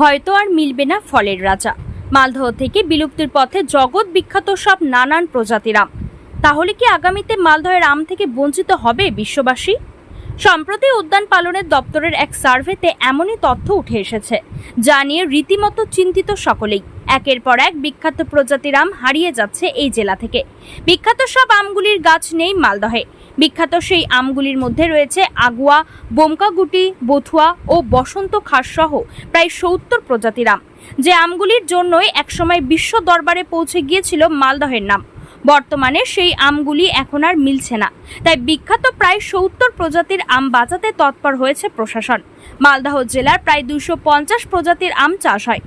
হয়তো আর মিলবে না ফলের রাজা। মালদহ থেকে বিলুপ্তির পথে জগৎ বিখ্যাত সব নানান প্রজাতির আম তাহলে কি আগামীতে মালদহের আম থেকে বঞ্চিত হবে বিশ্ববাসী? সম্প্রতি উদ্যান পালনের দপ্তরের এক সার্ভেতে এমনই তথ্য উঠে এসেছে, যা নিয়ে রীতিমতো চিন্তিত সকলেই। একের পর এক বিখ্যাত প্রজাতির আম হারিয়ে যাচ্ছে এই জেলা থেকে। বিখ্যাত সব আমগুলির গাছ নেই মালদহে। বিখ্যাত সেই আমগুলির মধ্যে রয়েছে আগুয়া, বোমকাগুটি, বথুয়া ও বসন্ত খাসসহ প্রায় সত্তর প্রজাতির আম। যে আমগুলির জন্যই একসময় বিশ্ব দরবারে পৌঁছে গিয়েছিল মালদহের নাম। বর্তমানে সেই আমগুলি এখন আর মিলছে না। তাই বিখ্যাত প্রায় সত্তর প্রজাতির আম বাঁচাতে তৎপর হয়েছে প্রশাসন। মালদহ জেলার প্রায় দুশো পঞ্চাশ প্রজাতির আম চাষ হয়।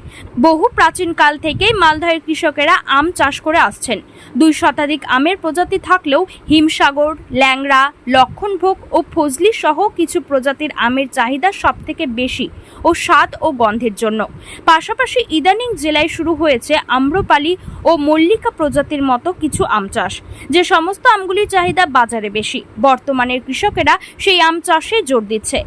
বহু প্রাচীনকাল থেকেই মালদহের কৃষকেরা আম চাষ করে আসছেন। দুই শতাধিক আমের প্রজাতি থাকলেও হিমসাগর, ল্যাংড়া, লক্ষণভোগ ও ফজলি সহ কিছু প্রজাতির আমের চাহিদা সবথেকে বেশি ও স্বাদ ও গন্ধের জন্য। পাশাপাশি ইদানিং জেলায় শুরু হয়েছে আম্রপালি ও মল্লিকা প্রজাতির মতো কিছু আম চাষ, যে সমস্ত আমগুলির চাহিদা বাজারে বেশি। বর্তমানের কৃষকেরা সেই আম চাষে জোর দিচ্ছে।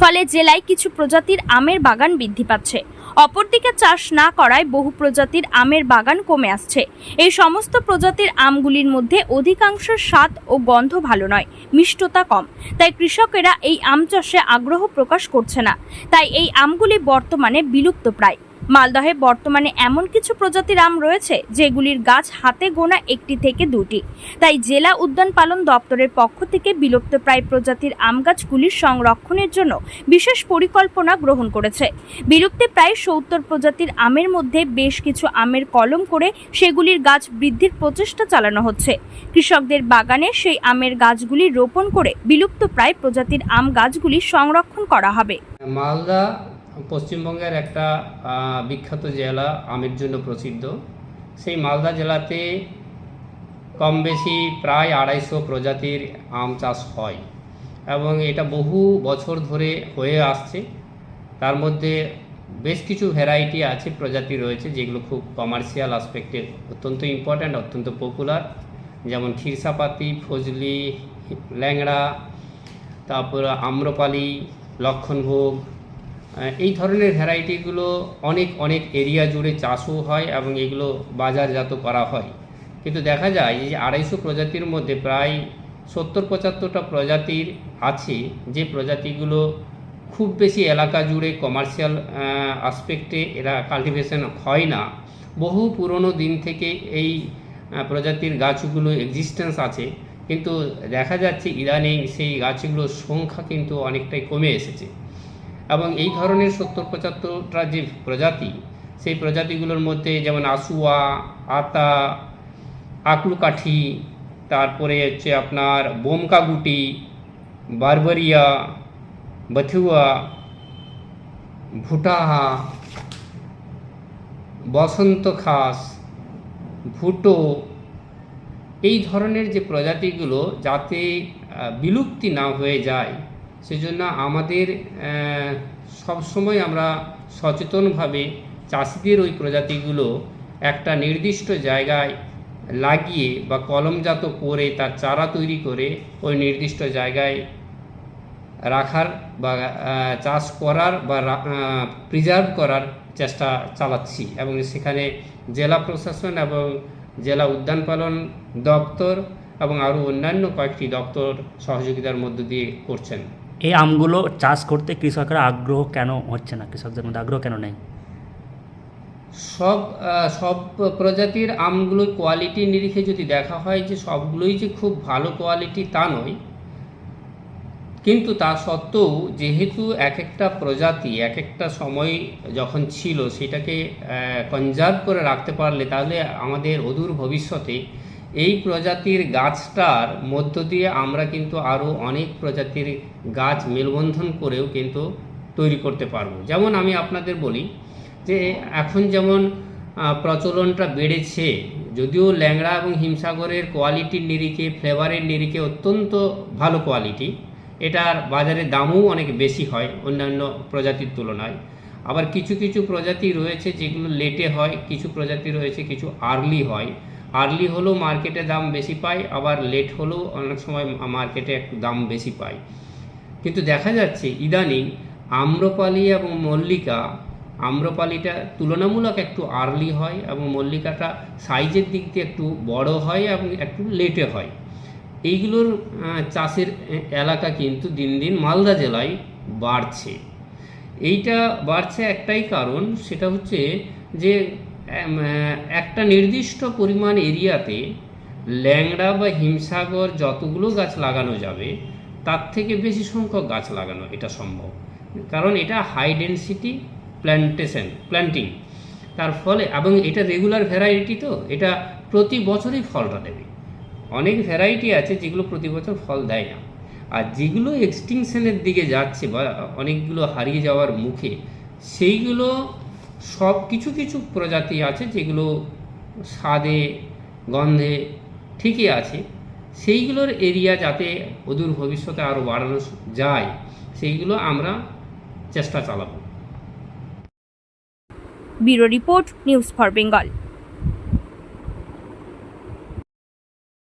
ফলে জেলায় কিছু প্রজাতির আমের বাগান বৃদ্ধি পাচ্ছে। অপরদিকে চাষ না করায় বহু প্রজাতির আমের বাগান কমে আসছে। এই সমস্ত প্রজাতির আমগুলির মধ্যে অধিকাংশ স্বাদ ও গন্ধ ভালো নয়, মিষ্টতা কম। তাই কৃষকেরা এই আম চাষে আগ্রহ প্রকাশ করছে না। তাই এই আমগুলি বর্তমানে বিলুপ্ত প্রায় মালদহে বর্তমানে এমন কিছু প্রজাতির আম রয়েছে যেগুলির গাছ হাতে গোনা একটি থেকে দুটি। তাই জেলা উদ্যান পালন দপ্তরের পক্ষ থেকে বিলুপ্ত প্রায় প্রজাতির আম গাছগুলির সংরক্ষণের জন্য বিশেষ পরিকল্পনা গ্রহণ করেছে। বিলুপ্তি প্রায় সত্তর প্রজাতির আমের মধ্যে বেশ কিছু আমের কলম করে সেগুলির গাছ বৃদ্ধির প্রচেষ্টা চালানো হচ্ছে। কৃষকদের বাগানে সেই আমের গাছগুলি রোপণ করে বিলুপ্ত প্রায় প্রজাতির আম গাছগুলি সংরক্ষণ করা হবে। মালদা পশ্চিমবঙ্গের একটা বিখ্যাত জেলা আমের জন্য প্রসিদ্ধ। সেই মালদা জেলাতে কম বেশি প্রায় আড়াইশো প্রজাতির আম চাষ হয় এবং এটা বহু বছর ধরে হয়ে আসছে। তার মধ্যে বেশ কিছু ভ্যারাইটি আছে, প্রজাতি রয়েছে যেগুলো খুব কমার্শিয়াল আসপেক্টে অত্যন্ত ইম্পর্ট্যান্ট অত্যন্ত পপুলার যেমন খিরসাপাতি, ফজলি, ল্যাংড়া, তারপর আম্রপালি, লক্ষণভোগ এই ধরনের ভ্যারাইটিগুলো অনেক অনেক এরিয়া জুড়ে চাষও হয় এবং এগুলো বাজারজাত করা হয়। কিন্তু দেখা যায় যে আড়াইশো প্রজাতির মধ্যে প্রায় সত্তর, পঁচাত্তরটা প্রজাতির আছে যে প্রজাতিগুলো খুব বেশি এলাকা জুড়ে কমার্শিয়াল আসপেক্টে এরা কাল্টিভেশন হয় না। বহু পুরনো দিন থেকে এই প্রজাতির গাছগুলো এক্সিস্টেন্স আছে। কিন্তু দেখা যাচ্ছে ইদানিং সেই গাছগুলোর সংখ্যা কিন্তু অনেকটাই কমে এসেছে। এবং এই ধরনের সত্তর পঁচাত্তরটা যে প্রজাতি, সেই প্রজাতিগুলোর মধ্যে যেমন আসুয়া আতা আকলুকাঠি তারপরে হচ্ছে আপনার বোমকাগুটি, বারবারিয়া, বথুয়া, ভুটাহা, বসন্ত খাস, ভুটো, এই ধরনের যে প্রজাতিগুলো যাতে বিলুপ্তি না হয়ে যায় সেজন্য আমাদের আহ, সবসময় আমরা সচেতনভাবে চাষিদের ওই প্রজাতিগুলো একটা নির্দিষ্ট জায়গায় লাগিয়ে বা কলমজাত করে তার চারা তৈরি করে ওই নির্দিষ্ট জায়গায় রাখার বা চাষ করার বা প্রিজার্ভ করার চেষ্টা চালাচ্ছি এবং সেখানে জেলা প্রশাসন এবং জেলা উদ্যান পালন দপ্তর এবং আরও অন্যান্য কয়েকটি দপ্তর সহযোগিতার মধ্য দিয়ে করছেন। এই আমগুলো চাষ করতে কৃষকরা আগ্রহ কেন হচ্ছে না? কৃষকদের মধ্যে আগ্রহ কেন নেই? সব সব প্রজাতির আমগুলো কোয়ালিটি নিরিখে যদি দেখা হয় যে সবগুলোই যে খুব ভালো কোয়ালিটি তা নয়, কিন্তু তা সত্ত্বেও যেহেতু এক একটা প্রজাতি এক একটা সময় যখন ছিল, সেটাকে কনজার্ভ করে রাখতে পারলে তাহলে আমাদের অদূর ভবিষ্যতে এই প্রজাতির গাছটার মধ্য দিয়ে আমরা কিন্তু আরও অনেক প্রজাতির গাছ মেলবন্ধন করেও কিন্তু তৈরি করতে পারব। যেমন আমি আপনাদের বলি যে এখন যেমন প্রচলনটা বেড়েছে, যদিও ল্যাংড়া এবং হিমসাগরের কোয়ালিটির নিরিখে, ফ্লেভারের নিরিখে অত্যন্ত ভালো কোয়ালিটি, এটার বাজারে দামও অনেক বেশি হয় অন্যান্য প্রজাতির তুলনায়। আবার কিছু কিছু প্রজাতি রয়েছে যেগুলো লেটে হয়, কিছু প্রজাতি রয়েছে কিছু আর্লি হয়। আর্লি হলেও মার্কেটে দাম বেশি পায় আবার লেট হলেও অনেক সময় মার্কেটে একটু দাম বেশি পায় কিন্তু দেখা যাচ্ছে, ইদানিং আম্রপালি এবং মল্লিকা, আম্রপালিটা তুলনামূলক একটু আর্লি হয় এবং মল্লিকাটা সাইজের দিক দিয়ে একটু বড় হয় এবং একটু লেটে হয়। এইগুলোর চাষের এলাকা কিন্তু দিন দিন মালদা জেলায় বাড়ছে। এইটা বাড়ছে একটাই কারণ, সেটা হচ্ছে যে একটা নির্দিষ্ট পরিমাণ এরিয়াতে ল্যাংড়া বা হিমসাগর যতগুলো গাছ লাগানো যাবে, তার থেকে বেশি সংখ্যক গাছ লাগানো এটা সম্ভব। কারণ এটা হাই ডেনসিটি প্ল্যান্টেশন প্ল্যান্টিং তার ফলে, এবং এটা রেগুলার ভ্যারাইটি তো, এটা প্রতি বছরই ফলটা দেবে। অনেক ভ্যারাইটি আছে যেগুলো প্রতি বছর ফল দেয় না। আর যেগুলো এক্সটিংশনের দিকে যাচ্ছে বা অনেকগুলো হারিয়ে যাওয়ার মুখে, সেইগুলো সব কিছু কিছু প্রজাতি আছে যেগুলো স্বাদে, গন্ধে ঠিকই আছে। সেইগুলোর এরিয়া যাতে অদূর ভবিষ্যতে আরও বাড়ানো যায়, সেইগুলো আমরা চেষ্টা চালাবো। Bureau report, news for Bengal.